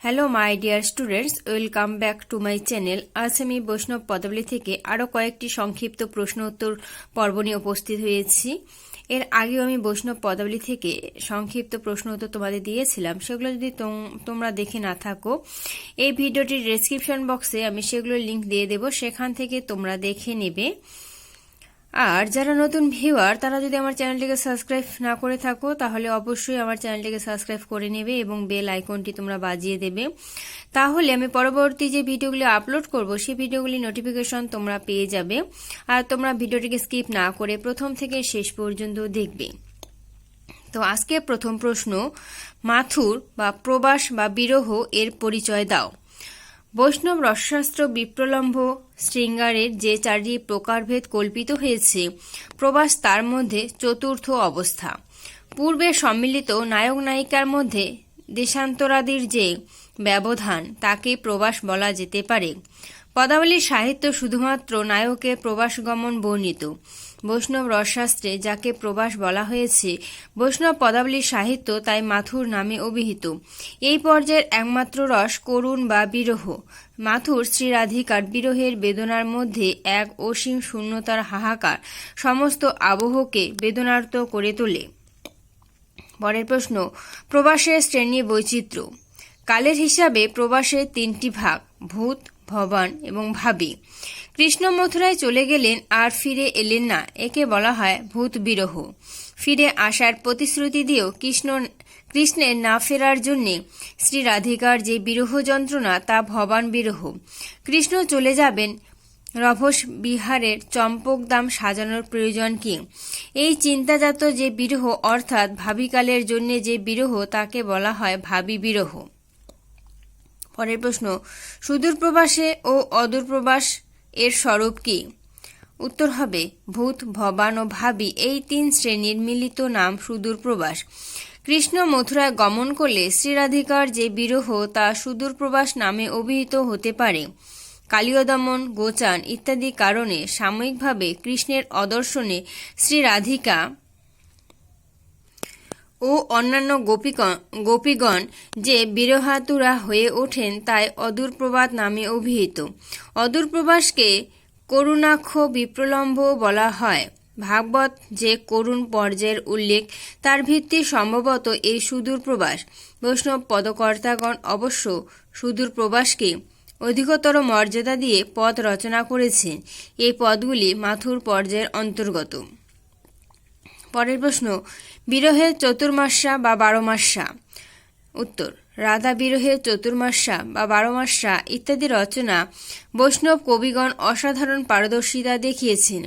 Hello my dear students welcome back to my channel আজ আমি বৈষ্ণব পদাবলী থেকে আরও কয়েকটি সংক্ষিপ্ত প্রশ্ন উত্তর পর্ব নিয়ে উপস্থিত হয়েছি। এর আগেও আমি বৈষ্ণব পদাবলী থেকে সংক্ষিপ্ত প্রশ্ন উত্তর তোমাদের দিয়েছিলাম। সেগুলো যদি তোম- তোমরা দেখে না থাকো, এই ভিডিওটির ডেসক্রিপশন বক্সে আমি সেগুলোর লিংক দিয়ে দেব। সেখান থেকে তোমরা দেখে নেবে। আর যারা নতুন ভিউয়ার তারা যদি আমার চ্যানেলটিকে সাবস্ক্রাইব না করে থাকো, তাহলে অবশ্যই আমার চ্যানেলটিকে সাবস্ক্রাইব করে নেবে এবং বেল আইকনটি তোমরা বাজিয়ে দেবে। তাহলে আমি পরবর্তী যে ভিডিওগুলি আপলোড করব, সেই ভিডিওগুলি নোটিফিকেশন তোমরা পেয়ে যাবে। আর তোমরা ভিডিওটিকে স্কিপ না করে প্রথম থেকে শেষ পর্যন্ত দেখবে। তো আজকে প্রথম প্রশ্ন, মাথুর বা প্রবাস বা বিরহ এর পরিচয় দাও। বৈষ্ণব রসশাস্ত্র বিপ্রলম্ভ শৃঙ্গারের যে চারটি প্রকারভেদ কল্পিত হয়েছে, প্রবাস তার মধ্যে চতুর্থ অবস্থা। পূর্বে সম্মিলিত নায়ক নায়িকার মধ্যে দেশান্তরাদির যে ব্যবধান, তাকে প্রবাস বলা যেতে পারে। পদাবলীর সাহিত্য শুধুমাত্র নায়কের প্রবাস গমন বর্ণিত। বৈষ্ণব রসশাস্ত্রে যাকে প্রবাস বলা হয়েছে, বৈষ্ণব পদাবলীর সাহিত্য তাই মাথুর নামে অভিহিত। এই পর্যায়ের একমাত্র রস করুণ বা বিরহ। মাথুর শ্রীরাধিকার বিরহের বেদনার মধ্যে এক অসীম শূন্যতার হাহাকার, সমস্ত আবহকে বেদনার্ত করে তোলে। পরের প্রশ্ন, প্রবাসের শ্রেণি বৈচিত্র্য। কালের হিসাবে প্রবাসের তিনটি ভাগ, ভূত ভবান এবং ভাবি। কৃষ্ণ মথুরায় চলে গেলেন আর ফিরে এলেন না। একে বলা হয় ভূত বিরহ। ফিরে আসার প্রতিশ্রুতি দিয়েও কৃষ্ণ, কৃষ্ণের না ফেরার জন্যে শ্রী রাধিকার যে বিরহ যন্ত্রণা, তা ভবান বিরহ। কৃষ্ণ চলে যাবেন রভস বিহারের চম্পক দাম সাজানোর প্রয়োজন কি? এই চিন্তাজাত যে বিরহ, অর্থাৎ ভাবিকালের জন্যে যে বিরহ, তাকে বলা হয় ভাবি বিরহ। পরের প্রশ্ন, সুদূর প্রবাসে ও অদূর প্রবাস এর স্বরূপ কি? উত্তর হবে, ভূত, ভবান ও ভাবি এই তিন শ্রেণির মিলিত নাম সুদূর প্রবাস। কৃষ্ণ মথুরায় গমন করলে শ্রীরাধিকার যে বিরহ তা সুদূর প্রবাস নামে অভিহিত হতে পারে। কালীয় দমন গোচান ইত্যাদি কারণে সাময়িকভাবে কৃষ্ণের অদর্শনে শ্রীরাধিকা ও অন্যান্য গোপীগণ গোপীগণ যে বিরহাতুরা হয়ে ওঠেন তাই অদূরপ্রবাদ নামে অভিহিত। অদূরপ্রবাসকে করুণাক্ষ বিপ্রলম্ব বলা হয়। ভাগবত যে করুণ পর্যায়ের উল্লেখ, তার ভিত্তি সম্ভবত এই সুদূর প্রবাস। বৈষ্ণব পদকর্তাগণ অবশ্য সুদূর প্রবাসকে অধিকতর মর্যাদা দিয়ে পদ রচনা করেছেন। এই পদগুলি মাথুর পর্যায়ের অন্তর্গত। পরের প্রশ্ন, বিরহে চতুর্মাসা বা বারো মাস্যা উত্তর, রাধা বিরহের চতুর্মাসা বা বারো মাস্যা ইত্যাদি রচনা বৈষ্ণব কবিগণ অসাধারণ পারদর্শিতা দেখিয়েছেন।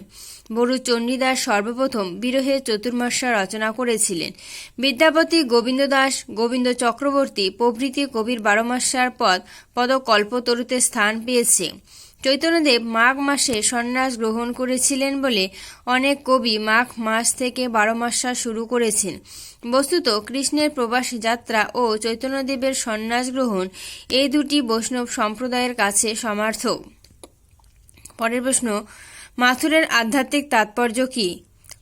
বড়ু চণ্ডীদাস সর্বপ্রথম বিরহে চতুর্মাস্যা রচনা করেছিলেন। বিদ্যাপতি গোবিন্দ দাস গোবিন্দ চক্রবর্তী প্রভৃতি কবির বারোমাস্যার পদ পদকল্পতরুতে স্থান পেয়েছে। চৈতন্যদেব মাঘ মাসে সন্ন্যাস গ্রহণ করেছিলেন বলে অনেক কবি মাঘ মাস থেকে বারো মাসা শুরু করেছেন। বস্তুত কৃষ্ণের প্রবাস যাত্রা ও চৈতন্যদেবের সন্ন্যাস গ্রহণ এই দুটি বৈষ্ণব সম্প্রদায়ের কাছে সমার্থক। পরের প্রশ্ন, মাথুরের আধ্যাত্মিক তাৎপর্য কি?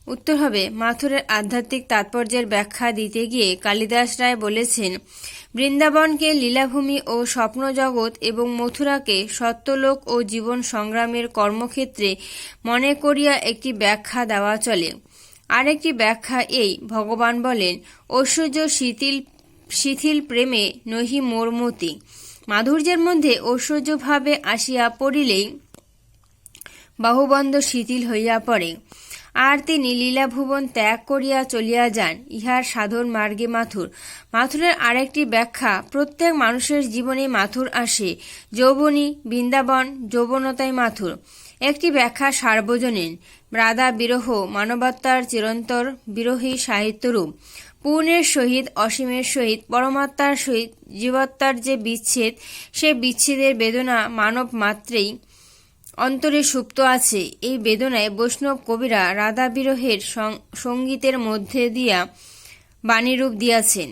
উত্তর হবে, মাথুরের আধ্যাত্মিক তাৎপর্যের ব্যাখ্যা দিতে গিয়ে কালিদাস রায় বলেছেন, বৃন্দাবনকে লীলাভূমি ও স্বপ্নজগৎ এবং মথুরাকে সত্যলোক ও জীবন সংগ্রামের কর্মক্ষেত্রে মনে করিয়া একটি ব্যাখ্যা দেওয়া চলে। আরেকটি ব্যাখ্যা এই, ভগবান বলেন, ঐশ্বর্য শিথিল শিথিল প্রেমে নহি মোরমতি মাধুর্যের মধ্যে ঐশ্বর্যভাবে আসিয়া পড়িলেই বাহুবন্ধ শিথিল হইয়া পড়ে। আর তিনি লীলাভুবন ত্যাগ করিয়া চলিয়া যান, ইহার সাধন মার্গে মাথুর। মাথুরের আরেকটি ব্যাখ্যা, প্রত্যেক মানুষের জীবনে মাথুর আসে, যৌবনী, বৃন্দাবন, যৌবনতায় মাথুর। একটি ব্যাখ্যা সার্বজনীন, রাধা বিরহ, মানবাত্মার চিরন্তর বিরোহী সাহিত্যরূপ। পূর্ণের সহিত, অসীমের সহিত, পরমাত্মার সহিত, জীবাত্মার যে বিচ্ছেদ, সে বিচ্ছেদের বেদনা মানব মাত্রেই অন্তরে সুপ্ত আছে। এই বেদনায় বৈষ্ণব কবিরা রাধা বিরহের সঙ্গীতের মধ্যে দিয়া বাণীরূপ দিয়াছেন।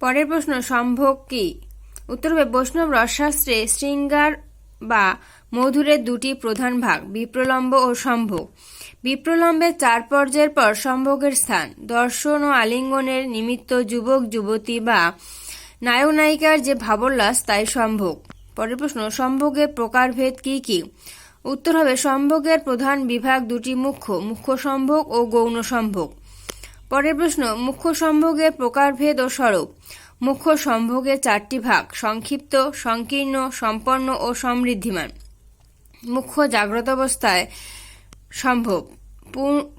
পরের প্রশ্ন, সম্ভোগ কি? উত্তর হবে বৈষ্ণব রসশাস্ত্রে শৃঙ্গার বা মধুরের দুটি প্রধান ভাগ, বিপ্রলম্ব ও সম্ভোগ। বিপ্রলম্বের চার পর্যায়ের পর সম্ভোগের স্থান, দর্শন ও আলিঙ্গনের নিমিত্ত যুবক, যুবতী বা নায়ক নায়িকার যে ভাবোল্লাস, তাই সম্ভোগ। পরের প্রশ্ন, সম্ভোগের প্রকারভেদ কি কি? উত্তর হবে, সম্ভোগের প্রধান বিভাগ দুটি মুখ্য মুখ্য সম্ভোগ ও গৌণ সম্ভোগ। পরের প্রশ্ন, মুখ্য সম্ভোগের প্রকারভেদ ও স্বরূপ। মুখ্য সম্ভোগের চারটি ভাগ, সংক্ষিপ্ত, সংকীর্ণ, সম্পন্ন ও সমৃদ্ধিমান। মুখ্য জাগ্রত অবস্থায় সম্ভব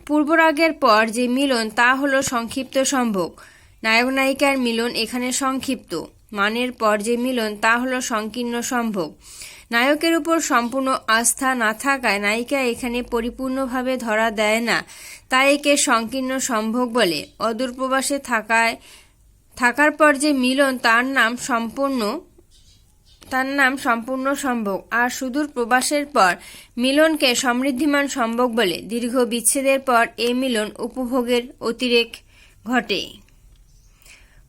পূর্বরাগের পর যে মিলন, তা হলো সংক্ষিপ্ত সম্ভোগ। নায়ক নায়িকার মিলন এখানে সংক্ষিপ্ত। মানের পর যে মিলন, তা হলো সংকীর্ণ সম্ভোগ। নায়কের উপর সম্পূর্ণ আস্থা না থাকায় নায়িকা এখানে পরিপূর্ণভাবে ধরা দেয় না। তাই একে সংকীর্ণ সম্ভোগ বলে। অদূর প্রবাসে থাকায়, থাকার পর যে মিলন, তার নাম সম্পূর্ণ, তার নাম সম্পূর্ণ সম্ভোগ। আর সুদূর প্রবাসের পর মিলনকে সমৃদ্ধিমান সম্ভোগ বলে। দীর্ঘ বিচ্ছেদের পর এই মিলন উপভোগের অতিরেক ঘটে।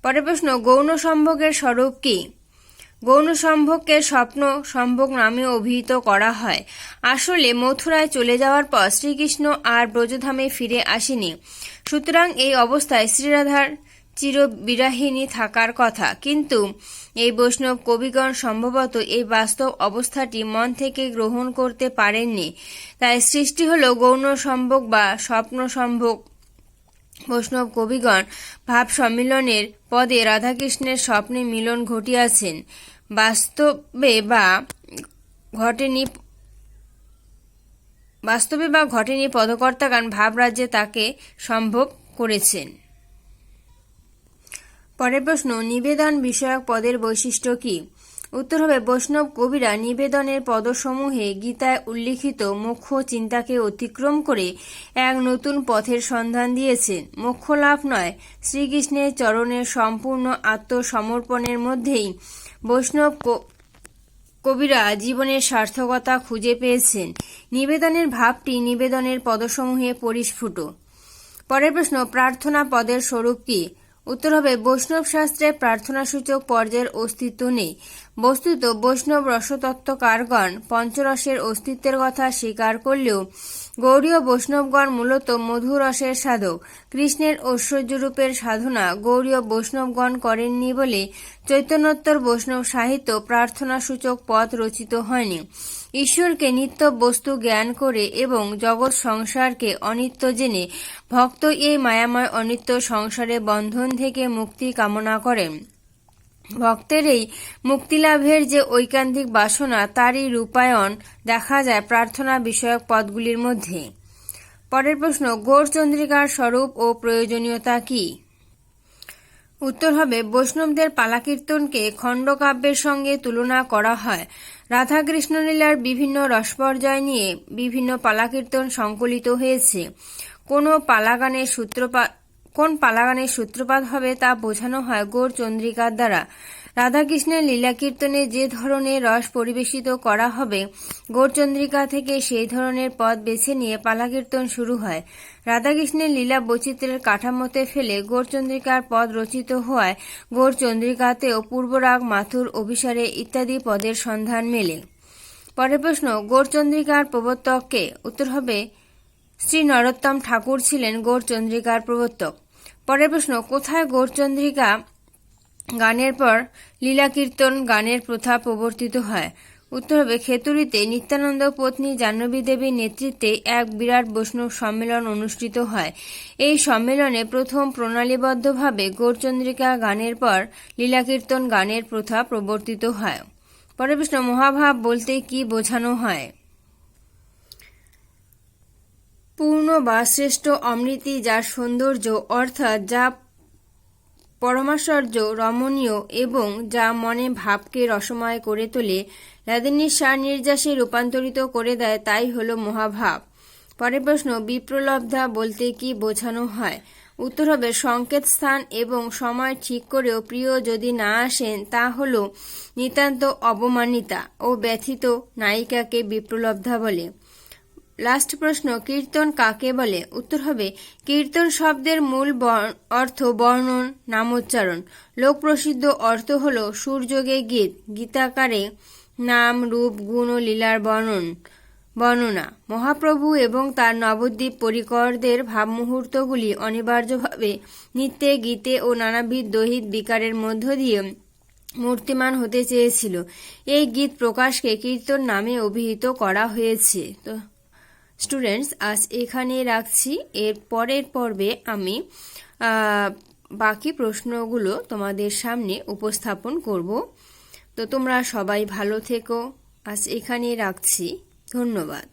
পরের প্রশ্ন, গৌণ সম্ভোগের স্বরূপ কি? গৌণ সম্ভোগকে স্বপ্ন সম্ভোগ নামে অভিহিত করা হয়। আসলে মথুরায় চলে যাওয়ার পর শ্রীকৃষ্ণ আর ব্রজধামে ফিরে আসেনি। সুতরাং এই অবস্থায় শ্রীরাধার চিরবিরাহিনী থাকার কথা। কিন্তু এই বৈষ্ণব কবিগণ সম্ভবত এই বাস্তব অবস্থাটি মন থেকে গ্রহণ করতে পারেননি। তাই সৃষ্টি হল গৌণ সম্ভোগ বা স্বপ্ন সম্ভোগ। বৈষ্ণব কবিগণ ভাব সম্মিলনের পদে রাধাকৃষ্ণের স্বপ্নে মিলন ঘটিয়াছেন। বাস্তবে বা ঘটেনি বাস্তবে বা ঘটেনি পদকর্তাগণ ভাবরাজ্যে তাকে সম্ভব করেছেন। পরের প্রশ্ন, নিবেদন বিষয়ক পদের বৈশিষ্ট্য কি? উত্তর হবে, বৈষ্ণব কবিরা নিবেদনের পদসমূহে গীতায় উল্লিখিত মুখ্য চিন্তাকে অতিক্রম করে এক নতুন পথের সন্ধান দিয়েছেন। মোক্ষ লাভ নয়, শ্রীকৃষ্ণের চরণের সম্পূর্ণ আত্মসমর্পণের মধ্যেই বৈষ্ণব কবিরা জীবনের সার্থকতা খুঁজে পেয়েছেন। নিবেদনের ভাবটি নিবেদনের পদসমূহে পরিস্ফুট। পরের প্রশ্ন, প্রার্থনা পদের স্বরূপ কি? উত্তর হবে, বৈষ্ণব শাস্ত্রে প্রার্থনাসূচক পর্যায়ের অস্তিত্ব নেই। বস্তুত বৈষ্ণব রসতত্ত্বকারগণ পঞ্চরসের অস্তিত্বের কথা স্বীকার করলেও গৌরীয় বৈষ্ণবগণ মূলত মধুরসের সাধক। কৃষ্ণের ঐশ্বর্যরূপের সাধনা গৌরীয় বৈষ্ণবগণ করেননি বলে চৈতন্যোত্তর বৈষ্ণব সাহিত্য প্রার্থনাসূচক পথ রচিত হয়নি। ঈশ্বরকে নিত্য বস্তু জ্ঞান করে এবং জগৎ সংসারকে অনিত্য জেনে ভক্ত এই মায়াময় অনিত্য সংসারে বন্ধন থেকে মুক্তি কামনা করেন। ভক্তের এই মুক্তিলাভের যে ঐকান্তিক বাসনা, তারই রূপায়ণ দেখা যায় প্রার্থনা বিষয়ক পদগুলির মধ্যে। পরের প্রশ্ন গৌরচন্দ্রিকার স্বরূপ ও প্রয়োজনীয়তা কি? উত্তর হবে, বৈষ্ণবদের পালাকীর্তনকে খণ্ডকাব্যের সঙ্গে তুলনা করা হয়। রাধা কৃষ্ণলীলার বিভিন্ন রসপর্যায় নিয়ে বিভিন্ন পালাকীর্তন সংকলিত হয়েছে। কোনো পালাগানের সূত্রপাত কোন পালাগানের সূত্রপাত হবে তা বোঝানো হয় গৌর চন্দ্রিকার দ্বারা। রাধাকৃষ্ণের লীলা কীর্তনে যে ধরনের রস পরিবেশিত করা হবে গৌরচন্দ্রিকা থেকে সেই ধরনের পদ বেছে নিয়ে পালাকীর্তন শুরু হয়। রাধাকৃষ্ণের লীলা বৈচিত্র্যের কাঠামোতে ফেলে গৌরচন্দ্রিকার পদ রচিত হওয়ায় গৌরচন্দ্রিকাতেও পূর্বরাগ, মাথুর, অভিসারে ইত্যাদি পদের সন্ধান মেলে। পরের প্রশ্ন গৌরচন্দ্রিকার প্রবর্তককে উত্তর হবে শ্রী নরোত্তম ঠাকুর ছিলেন গৌরচন্দ্রিকার প্রবর্তক। পরের প্রশ্ন, কোথায় গৌরচন্দ্রিকা গানের পর লীলা কীর্তন গানের প্রথা প্রবর্তিত হয়? উত্তর হবে, খেতুরিতে নিত্যানন্দ পত্নী জাহ্নবী দেবীর নেতৃত্বে এক বিরাট বৈষ্ণব সম্মেলন অনুষ্ঠিত হয়। এই সম্মেলনে প্রথম প্রণালীবদ্ধভাবে গৌরচন্দ্রিকা গানের পর লীলা কীর্তন গানের প্রথা প্রবর্তিত হয়। পরে প্রশ্ন, মহাভাব বলতে কি বোঝানো হয়? পূর্ণ বা শ্রেষ্ঠ অমৃতি যার সৌন্দর্য, অর্থাৎ যা পরমাশ্চর্য, রমণীয় এবং যা মনে ভাবকে রসময় করে তোলে লাদিনীর সার নির্যাসে রূপান্তরিত করে দেয়, তাই হলো মহাভাব। পরের প্রশ্ন, বিপ্রলব্ধা বলতে কি বোঝানো হয়? উত্তর হবে, সংকেত স্থান এবং সময় ঠিক করেও প্রিয় যদি না আসেন, তা হল নিতান্ত অবমানিতা ও ব্যথিত নায়িকাকে বিপ্রলব্ধা বলে। লাস্ট প্রশ্ন, কীর্তন কাকে বলে? উত্তর হবে, কীর্তন শব্দের মূল অর্থ বর্ণন, নামোচ্চারণ। লোকপ্রসিদ্ধ অর্থ হল সূর্যগে গীত, গীতাকারে নাম, রূপ, গুণ ও লীলার বর্ণন, বর্ণনা। মহাপ্রভু এবং তার নবদ্বীপ পরিকরদের ভাবমুহূর্তগুলি অনিবার্যভাবে নৃত্যে গীতে ও নানাবিধ দৈহিক বিকারের মধ্য দিয়ে মূর্তিমান হতে চেয়েছিল। এই গীত প্রকাশকে কীর্তন নামে অভিহিত করা হয়েছে। তো স্টুডেন্টস আজ এখানে রাখছি। এর পরের পর্বে আমি বাকি প্রশ্নগুলো তোমাদের সামনে উপস্থাপন করব। তো তোমরা সবাই ভালো থেকো। আজ এখানে রাখছি। ধন্যবাদ।